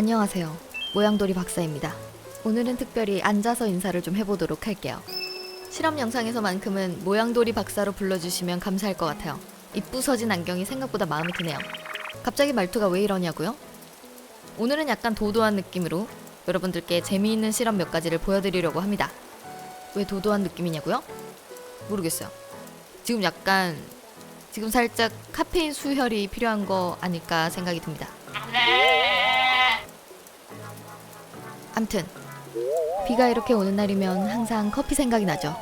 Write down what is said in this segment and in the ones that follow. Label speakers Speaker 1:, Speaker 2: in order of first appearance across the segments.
Speaker 1: 안녕하세요. 모양돌이 박사입니다. 오늘은 특별히 앉아서 인사를 좀 해보도록 할게요. 실험 영상에서만큼은 모양돌이 박사로 불러주시면 감사할 것 같아요. 이쁘서진 안경이 생각보다 마음에 드네요. 갑자기 말투가 왜 이러냐고요? 오늘은 약간 도도한 느낌으로 여러분들께 재미있는 실험 몇 가지를 보여드리려고 합니다. 왜 도도한 느낌이냐고요? 모르겠어요. 지금 약간 지금 살짝 카페인 수혈이 필요한 거 아닐까 생각이 듭니다. 암튼 비가 이렇게 오는 날이면 항상 커피 생각이 나죠.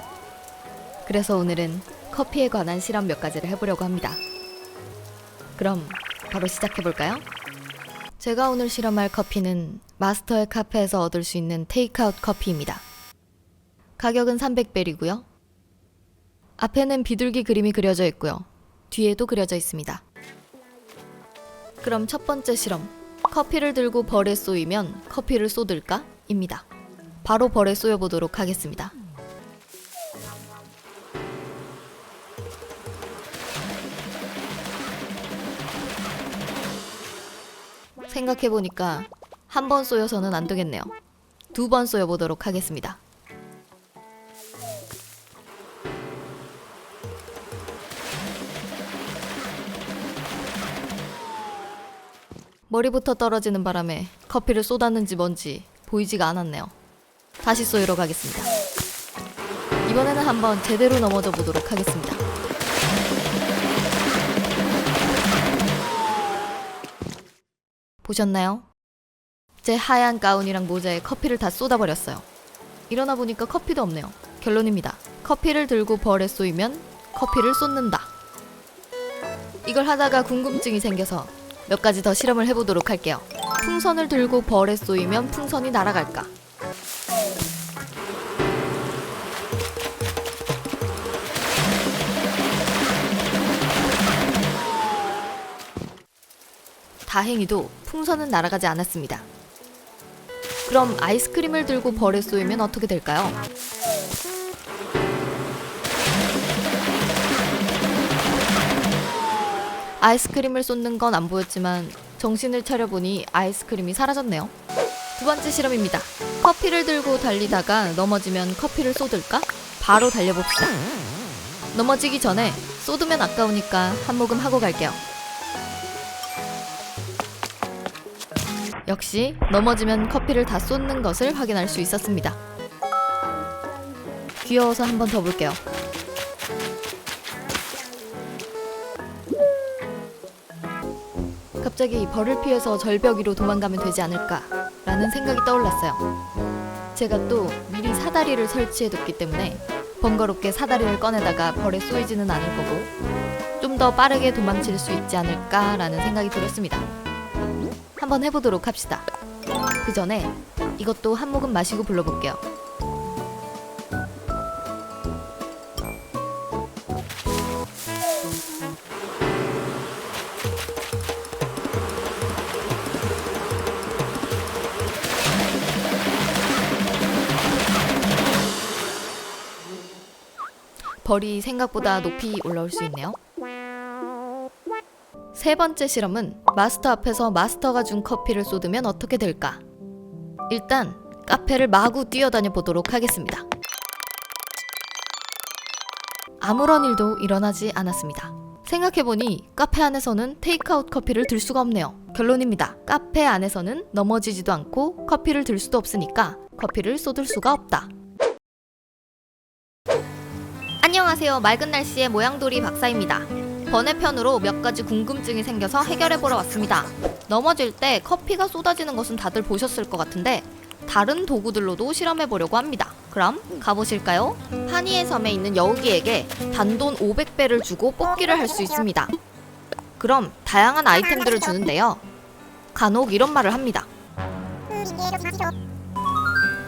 Speaker 1: 그래서 오늘은 커피에 관한 실험 몇 가지를 해보려고 합니다. 그럼 바로 시작해 볼까요? 제가 오늘 실험할 커피는 마스터의 카페에서 얻을 수 있는 테이크아웃 커피입니다. 가격은 300벨이고요. 앞에는 비둘기 그림이 그려져 있고요. 뒤에도 그려져 있습니다. 그럼 첫 번째 실험. 커피를 들고 벌에 쏘이면 커피를 쏟을까? 입니다. 바로 벌에 쏘여 보도록 하겠습니다. 생각해 보니까 한 번 쏘여서는 안 되겠네요. 두 번 쏘여 보도록 하겠습니다. 머리부터 떨어지는 바람에 커피를 쏟았는지 뭔지 보이지가 않았네요. 다시 쏘이러 가겠습니다. 이번에는 한번 제대로 넘어져 보도록 하겠습니다. 보셨나요? 제 하얀 가운이랑 모자에 커피를 다 쏟아버렸어요. 일어나 보니까 커피도 없네요. 결론입니다. 커피를 들고 벌에 쏘이면 커피를 쏟는다. 이걸 하다가 궁금증이 생겨서 몇 가지 더 실험을 해보도록 할게요. 풍선을 들고 벌에 쏘이면 풍선이 날아갈까? 다행히도 풍선은 날아가지 않았습니다. 그럼 아이스크림을 들고 벌에 쏘이면 어떻게 될까요? 아이스크림을 쏟는 건 안 보였지만 정신을 차려보니 아이스크림이 사라졌네요. 두 번째 실험입니다. 커피를 들고 달리다가 넘어지면 커피를 쏟을까? 바로 달려봅시다. 넘어지기 전에 쏟으면 아까우니까 한 모금 하고 갈게요. 역시 넘어지면 커피를 다 쏟는 것을 확인할 수 있었습니다. 귀여워서 한 번 더 볼게요. 갑자기 벌을 피해서 절벽 위로 도망가면 되지 않을까라는 생각이 떠올랐어요. 제가 또 미리 사다리를 설치해뒀기 때문에 번거롭게 사다리를 꺼내다가 벌에 쏘이지는 않을 거고 좀 더 빠르게 도망칠 수 있지 않을까라는 생각이 들었습니다. 한번 해보도록 합시다. 그 전에 이것도 한 모금 마시고 불러볼게요. 벌이 생각보다 높이 올라올 수 있네요. 세 번째 실험은 마스터 앞에서 마스터가 준 커피를 쏟으면 어떻게 될까? 일단 카페를 마구 뛰어다녀 보도록 하겠습니다. 아무런 일도 일어나지 않았습니다. 생각해보니 카페 안에서는 테이크아웃 커피를 들 수가 없네요. 결론입니다. 카페 안에서는 넘어지지도 않고 커피를 들 수도 없으니까 커피를 쏟을 수가 없다. 안녕하세요. 맑은 날씨의 모양돌이 박사입니다. 번외편으로 몇 가지 궁금증이 생겨서 해결해보러 왔습니다. 넘어질 때 커피가 쏟아지는 것은 다들 보셨을 것 같은데 다른 도구들로도 실험해보려고 합니다. 그럼 가보실까요? 파니의 섬에 있는 여우기에게 단돈 500배를 주고 뽑기를 할 수 있습니다. 그럼 다양한 아이템들을 주는데요. 간혹 이런 말을 합니다.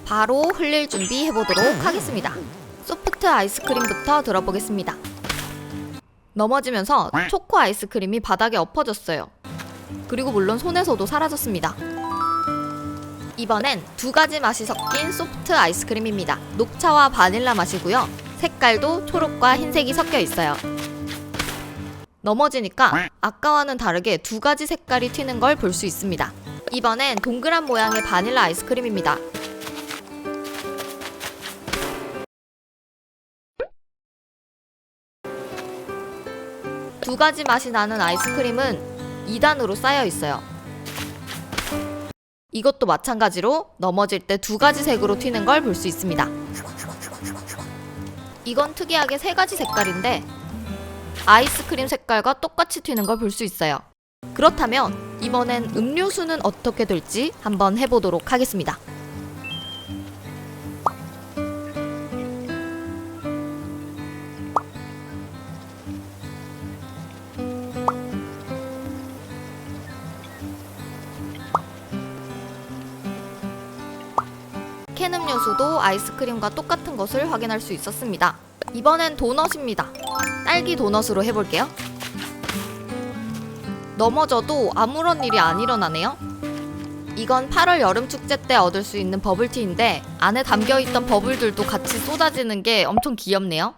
Speaker 1: 바로 흘릴 준비 해보도록 하겠습니다. 소프트 아이스크림부터 들어보겠습니다. 넘어지면서 초코 아이스크림이 바닥에 엎어졌어요. 그리고 물론 손에서도 사라졌습니다. 이번엔 두 가지 맛이 섞인 소프트 아이스크림입니다. 녹차와 바닐라 맛이고요. 색깔도 초록과 흰색이 섞여 있어요. 넘어지니까 아까와는 다르게 두 가지 색깔이 튀는 걸 볼 수 있습니다. 이번엔 동그란 모양의 바닐라 아이스크림입니다. 두 가지 맛이 나는 아이스크림은 2단으로 쌓여 있어요. 이것도 마찬가지로 넘어질 때 두 가지 색으로 튀는 걸 볼 수 있습니다. 이건 특이하게 세 가지 색깔인데 아이스크림 색깔과 똑같이 튀는 걸 볼 수 있어요. 그렇다면 이번엔 음료수는 어떻게 될지 한번 해보도록 하겠습니다. 캔 음료수도 아이스크림과 똑같은 것을 확인할 수 있었습니다. 이번엔 도넛입니다. 딸기 도넛으로 해볼게요. 넘어져도 아무런 일이 안 일어나네요. 이건 8월 여름 축제 때 얻을 수 있는 버블티인데 안에 담겨 있던 버블들도 같이 쏟아지는 게 엄청 귀엽네요.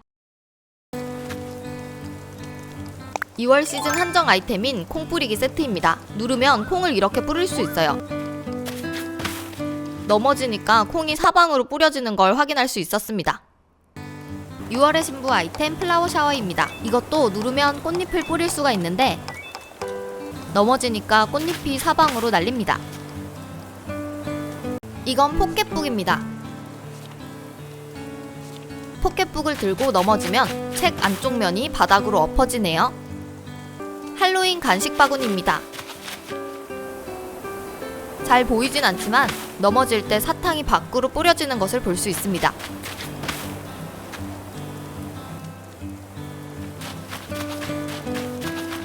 Speaker 1: 2월 시즌 한정 아이템인 콩 뿌리기 세트입니다. 누르면 콩을 이렇게 뿌릴 수 있어요. 넘어지니까 콩이 사방으로 뿌려지는 걸 확인할 수 있었습니다. 6월의 신부 아이템 플라워 샤워입니다. 이것도 누르면 꽃잎을 뿌릴 수가 있는데 넘어지니까 꽃잎이 사방으로 날립니다. 이건 포켓북입니다. 포켓북을 들고 넘어지면 책 안쪽 면이 바닥으로 엎어지네요. 할로윈 간식 바구니입니다. 잘 보이진 않지만 넘어질 때 사탕이 밖으로 뿌려지는 것을 볼 수 있습니다.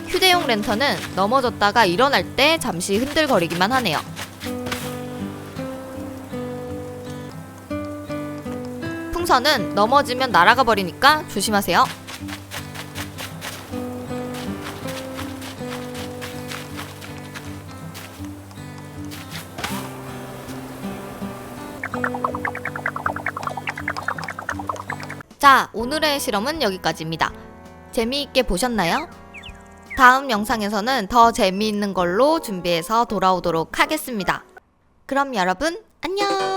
Speaker 1: 휴대용 랜턴은 넘어졌다가 일어날 때 잠시 흔들거리기만 하네요. 풍선은 넘어지면 날아가 버리니까 조심하세요. 자, 오늘의 실험은 여기까지입니다. 재미있게 보셨나요? 다음 영상에서는 더 재미있는 걸로 준비해서 돌아오도록 하겠습니다. 그럼 여러분, 안녕!